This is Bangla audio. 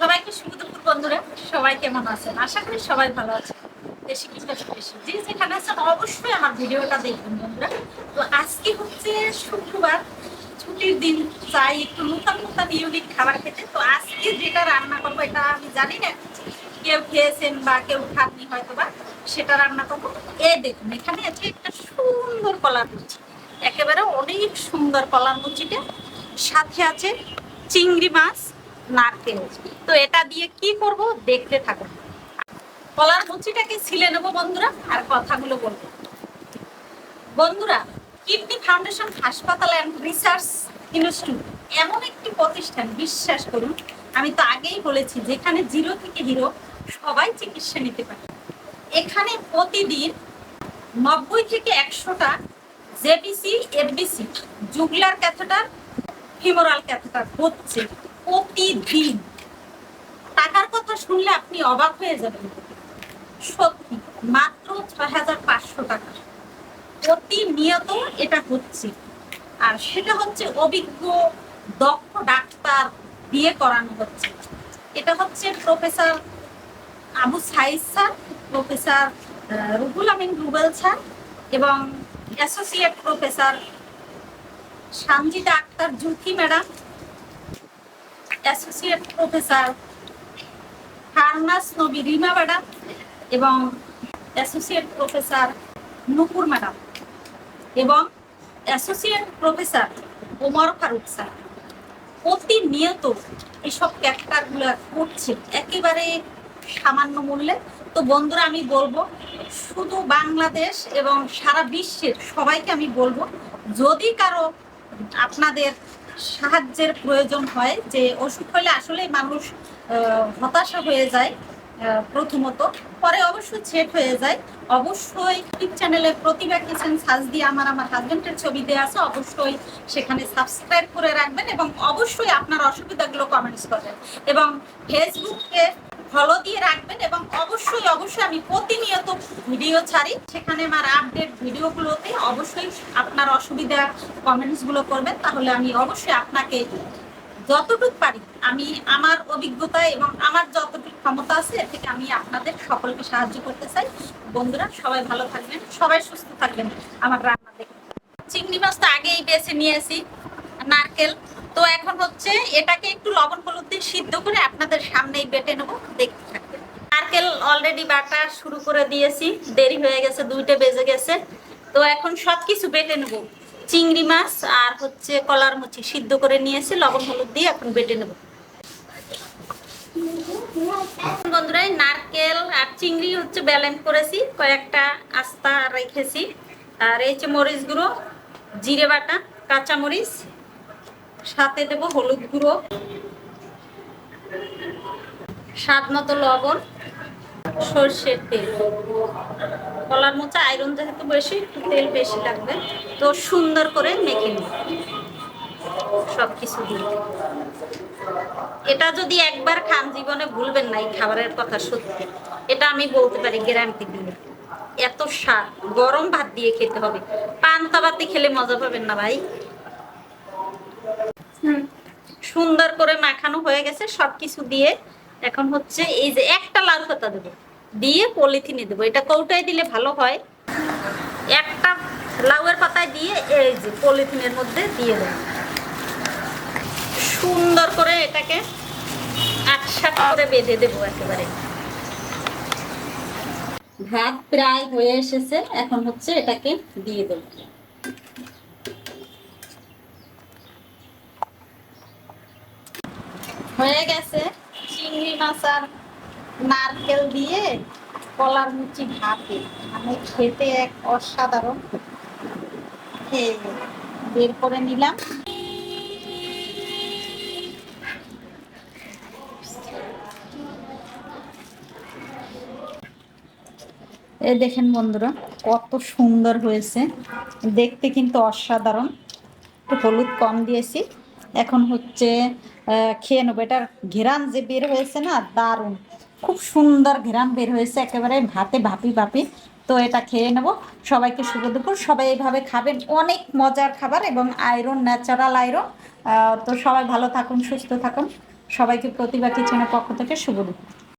সবাইকে শুভ দুপুর বন্ধুরা। সবাই কেমন আছেন? আশা করি সবাই ভালো আছে বেশি কি বেশি যে যেখানে আছেন অবশ্যই আমার ভিডিওটা দেখবেন বন্ধুরা। তো আজকে হচ্ছে শুক্রবার, ছুটির দিন চাই একটু নতুন নতুন ইউনিক খাবার খেতে। তো আজকে যেটা রান্না করব, এটা আমি জানি না, কেউ খেয়েছেন বা কেউ খাননি হয়তো বা সেটা রান্না করব। এ দেখুন, এখানে আছে একটা সুন্দর কলার মুচি একেবারে অনেক সুন্দর কলার মুচিটা সাথে আছে চিংড়ি মাছ তো এটা দিয়ে কি করব? দেখতে থাকুন। কলার মুচিটাকে ছিলে নেব বন্ধুরা, আর কথাগুলো বলব। বন্ধুরা, কিডনি ফাউন্ডেশন হাসপাতাল অ্যান্ড রিসার্চ ইনস্টিটিউট এমন একটি প্রতিষ্ঠান, বিশ্বাস করুন, আমি তো আগেই বলেছি, যেখানে জিরো থেকে হিরো সবাই চিকিৎসা নিতে পারে। এখানে প্রতিদিন নব্বই থেকে একশোটা JBC FBC jugular catheter, femoral catheter হচ্ছে। প্রতিদিন টাকার কথা শুনলে আপনি অবাক হয়ে যাবেন। সত্যি, মাত্র ছয় হাজার পাঁচশো টাকা। প্রতিনিয়ত এটা হচ্ছে। আর সেটা হচ্ছে অভিজ্ঞ, দক্ষ ডাক্তার দিয়ে করানো হচ্ছে। এটা হচ্ছে professor Abu Sayeed sir, professor Ruhul Amin Rubel sir এবং associate professor Sanjida Akter Juthi madam. Associate professor Farnaz Nabi Rima madam এবং অ্যাসোসিয়েট প্রফেসর নুপুর ম্যাডাম এবং associate professor Omar Faruk sir প্রতিনিয়ত এসব ক্যারেক্টারগুলো করছে, একেবারে সামান্য মূল্যে। তো বন্ধুরা, আমি বলব, শুধু বাংলাদেশ এবং সারা বিশ্বের সবাইকে আমি বলব, যদি কারও আপনাদের সাহায্যের প্রয়োজন হয় যে অসুখ হলে আসলে মানুষ হতাশা হয়ে যায় প্রথমত। পরে অবশ্যই ছেট হয়ে যায়। অবশ্যই ইউটিউব চ্যানেলে প্রতিভা কিচেন সাজ দিয়ে আমার আমার হাজব্যান্ডের ছবি দেওয়া আছে, অবশ্যই সেখানে সাবস্ক্রাইব করে রাখবেন এবং অবশ্যই আপনার অসুবিধাগুলো কমেন্টস করবেন। এবং ফেসবুককে ফলো দিয়ে রাখবেন এবং অবশ্যই অবশ্যই আমি প্রতিনিয়ত ভিডিও ছাড়ি। সেখানে আমার আপডেট ভিডিওগুলোতে অবশ্যই আপনার অসুবিধা কমেন্টসগুলো করবেন। তাহলে আমি অবশ্যই আপনাকে যতটুকু পারি, আমি আমার অভিজ্ঞতা এবং আমার যতটুকু ক্ষমতা আছে, এর থেকে আমি আপনাদের সকলকে সাহায্য করতে চাই। বন্ধুরা, সবাই ভালো থাকবেন, সবাই সুস্থ থাকবেন। আমার রান্না দেখে চিংড়ি মাছ তো আগেই বেছে নিয়েছি, নারকেল। তো এখন হচ্ছে এটাকে একটু লবণ হলুদ দিয়ে সিদ্ধ করে আপনাদের সামনেই বেটে নেব। দেখতে নারকেল অলরেডি বাটা শুরু করে দিয়েছি। দেরি হয়ে গেছে, দুইটা বেজে গেছে। তো এখন সব কিছু বেটে নেব। চিংড়ি মাছ আর হচ্ছে কলার মুচি সিদ্ধ করে নিয়েছি, লবণ হলুদ দিয়ে এখন বেটে নেব। বন্ধুরা নারকেল আর চিংড়ি হচ্ছে ব্যালেন্স করেছি। কয়েকটা আস্তা রেখেছি। আর এই হচ্ছে মরিচ গুঁড়ো, জিরে বাটা কাঁচা মরিচ সাথে দেবো হলুদ গুঁড়ো, স্বাদ মতো লবণ, সর্ষের তেল। কলার মোচা, আয়রন যেহেতু বেশি, একটু তেল বেশি লাগবে। তো সুন্দর করে মেখে নিই সব কিছু দিয়ে। এটা যদি একবার খান, জীবনে ভুলবেন না এই খাবারের কথা সত্যি। এটা আমি বলতে পারি, গ্যারান্টি দিয়ে। এত স্বাদ, গরম ভাত দিয়ে খেতে হবে। পান্তা খেলে মজা পাবেন না ভাই। সুন্দর করে মাখানো হয়ে গেছে, সবকিছু দিয়ে। এখন হচ্ছে এই যে একটা লাল পাতা দেবো, দিয়ে পলিথিনে দেবো। এটা কৌটায় দিলে ভালো হয়। একটা লাউয়ের পাতায় দিয়ে এই যে পলিথিনের মধ্যে দিয়ে দেবো। সুন্দর করে এটাকে আটসাট করে বেঁধে দেবো একেবারে। ভাত প্রায় হয়ে এসেছে, এখন হচ্ছে এটাকে দিয়ে দেবো। হয়ে গেছে। চিংড়ি মাছ আর নারকেল দিয়ে কলার মুচি ভাতে। মানে খেতে এক অসাধারণ। খেয়ে বের করে নিলাম। এই দেখেন বন্ধুরা, কত সুন্দর হয়েছে। দেখতে কিন্তু অসাধারণ। একটু হলুদ কম দিয়েছি। এখন হচ্ছে খেয়ে নেব। এটার ঘেরান যে বের হয়েছে না, দারুণ। খুব সুন্দর ঘেরান বের হয়েছে, একেবারে ভাতে ভাপি ভাপি। তো এটা খেয়ে নেব। সবাইকে শুভ দুপুর। সবাই এইভাবে খাবেন। অনেক মজার খাবার এবং আয়রন, ন্যাচারাল আয়রন। তো সবাই ভালো থাকুন, সুস্থ থাকুন। সবাইকে প্রতিভা কিচেনের পক্ষ থেকে শুভ দুপুর।